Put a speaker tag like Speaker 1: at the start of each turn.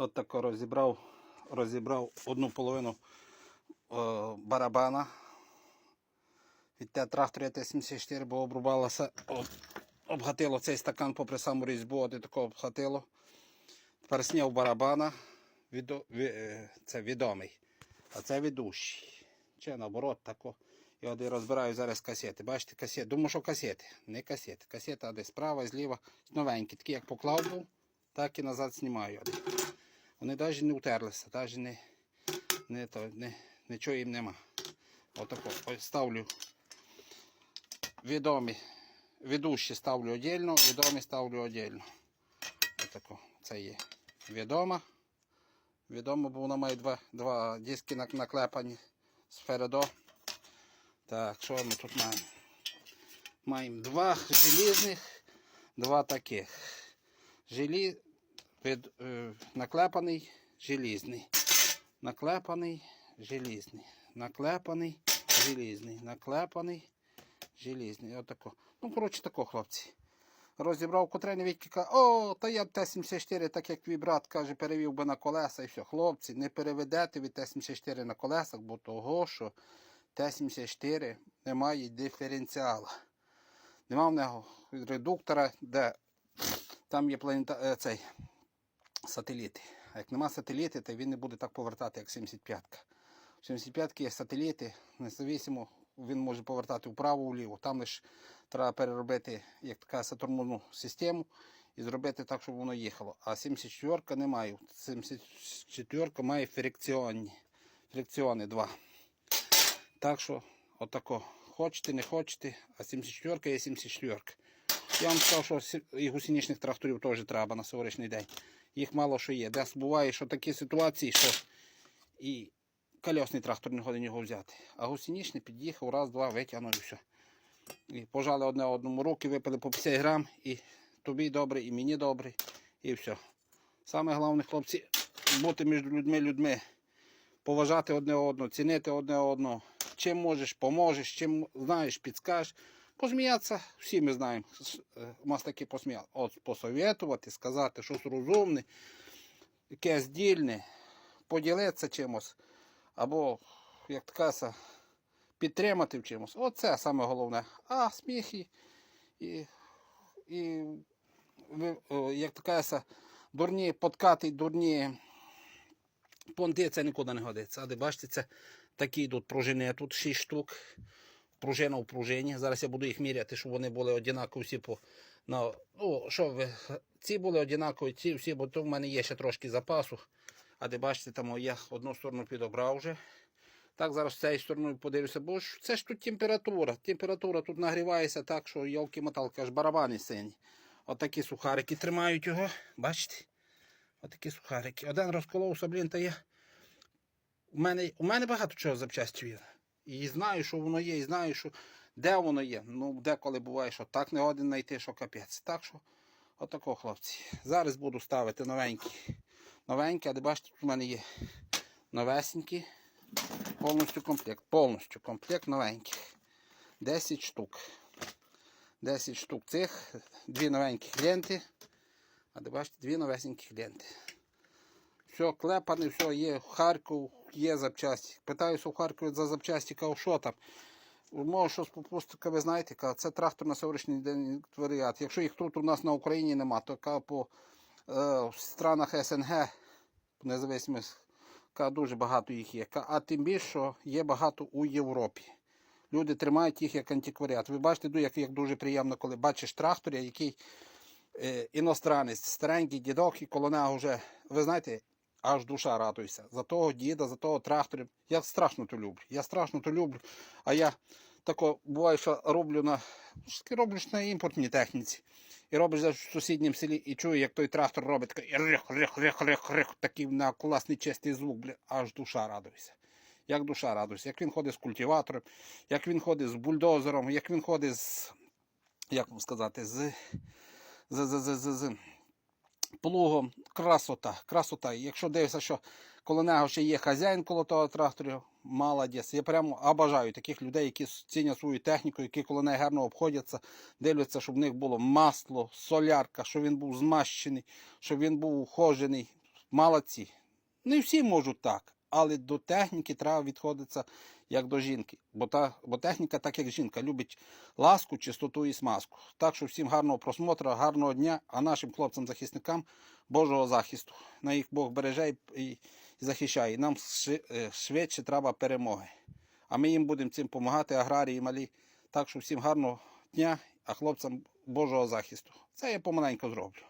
Speaker 1: От тако розібрав, розібрав одну половину о, барабана. Від те трактора Т-74, бо обрубалося, об, обгатило цей стакан попри саму різьбу, от і тако обгатило. Тепер зняв барабана, відо, ві, е, це відомий, а це ведущий. Чи наоборот тако. І от я розбираю зараз касети. Бачите, касети. Думаю, що касети. Не касети. Касета десь справа, зліва. Новенькі. Такі як поклав був, так і назад знімаю. Вони навіть не утерлися, навіть не, не, то, не, нічого їм нема. Отако. Ось ставлю відомі. Ведущі ставлю віддільно, відомі ставлю віддільно. Отако. Це є відома. Відомо, бо вона має два, два диски нак- наклепані спереду. Так, що ми тут маємо? Маємо два желізних, два таких. Желі... Від, е, наклепаний, желізний. Наклепаний, желізний. Наклепаний, желізний. Наклепаний, желізний. Отако. Ну, коротше, тако, хлопці. Розібрав котрейний відки каже, о, та я Т-74, так як твій брат каже, перевів би на колеса і все. Хлопці, не переведете від Т-74 на колесах, бо того, що Т-74 не має диференціала. Нема в нього редуктора, де там є планета, е, цей, сателіти. А як нема сателіти, то він не буде так повертати, як 75-ка. У 75 є сателіти, независимо, він може повертати вправо-вліво. Там лише треба переробити як така сатурнну систему і зробити так, щоб воно їхало. А 74 не має. 74-ка має фрикціонні. Фрикціони 2. Так що, отако. Хочете, не хочете, а 74-ка є 74. -ка. Я вам сказав, що і гусеничних тракторів теж треба на сьогоднішній день. Їх мало що є. Десь буває, що такі ситуації, що і колесний трактор не годин його взяти. А гусеничний під'їхав, раз, два, витягнув і все. І пожали одне одному руки, випили по 50 грам, і тобі добре, і мені добре, і все. Саме головне, хлопці, бути між людьми людьми, поважати одне одного, цінити одне одного. Чим можеш, поможеш, чим знаєш, підскажеш. Посміятися, всі ми знаємо. Е, У нас таки посміяли. От посовітувати, сказати щось розумне, якесь дільне, поділитися чимось. Або, як така, підтримати в чимось. Оце саме головне. А сміхи і, і о, як така дурні подкати, дурні понти, це нікуди не годиться. А де бачите, це такі йдуть пружини. Тут 6 штук. Пружина в пружині. Зараз я буду їх міряти, щоб вони були однакові всі по. На, ну, що ви, ці були однакові, ці всі, бо то в мене є ще трошки запасу. А де бачите, там я одну сторону підобрав вже. Так, зараз з цією стороною подивлюся, бо ж це ж тут температура. Температура тут нагрівається так, що йолки моталки аж барабани сині. Отакі сухарики тримають його. Бачите? Отакі сухарики. Один розколовся, блін, та я. У мене, у мене багато чого запчастів є. І знаю, що воно є, і знаю, що де воно є. Ну, деколи буває, що так не годин знайти, що капець. Так що, отако, хлопці. Зараз буду ставити новенькі. Новенькі, а де бачите, тут у мене є новесенькі. Повністю комплект. Повністю комплект новеньких. 10 штук. 10 штук цих, дві новенькі ленти. А де бачите, дві новесенькі ленти. Все клепане, все є. Харків є запчасті. Питаюся у Харкові за запчасті, кажу, що там. Може, щось попустка, ви знаєте, кажу, це трактор на сьогоднішній день варіант. Якщо їх тут у нас на Україні нема, то кажу, по е, странах СНГ, кажу, дуже багато їх є. Кажу, А тим більше, що є багато у Європі. Люди тримають їх як антикваріат. Ви бачите, як, як дуже приємно, коли бачиш трактор, який е, іностранець, старенький дідок, і коло нього вже, ви знаєте, аж душа радується. За того діда, за того трактора. Я страшно то люблю. Я страшно то люблю. А я тако буває, що роблю на що роблю на імпортній техніці. І робиш в сусідньому селі і чую, як той трактор робить такий рих, рих, рих, рих, рих, такий на класний чистий звук, бля, аж душа радується. Як душа радується, як він ходить з культиватором, як він ходить з бульдозером, як він ходить з, як вам сказати, з, з, з, з, з, з плугом. Красота, красота. Якщо дивишся, що коло нього ще є хазяїн коло того тракторів, молодець. Я прямо обожаю таких людей, які цінять свою техніку, які коло неї гарно обходяться, дивляться, щоб в них було масло, солярка, щоб він був змащений, щоб він був ухожений. молодці. Не всі можуть так, але до техніки треба відходитися як до жінки. Бо, та, бо техніка, так як жінка, любить ласку, чистоту і смазку. Так що всім гарного просмотру, гарного дня, а нашим хлопцям-захисникам Божого захисту. На їх Бог береже і, захищає. І нам е, швидше треба перемоги. А ми їм будемо цим допомагати, аграрії малі. Так що всім гарного дня, а хлопцям Божого захисту. Це я помаленьку зроблю.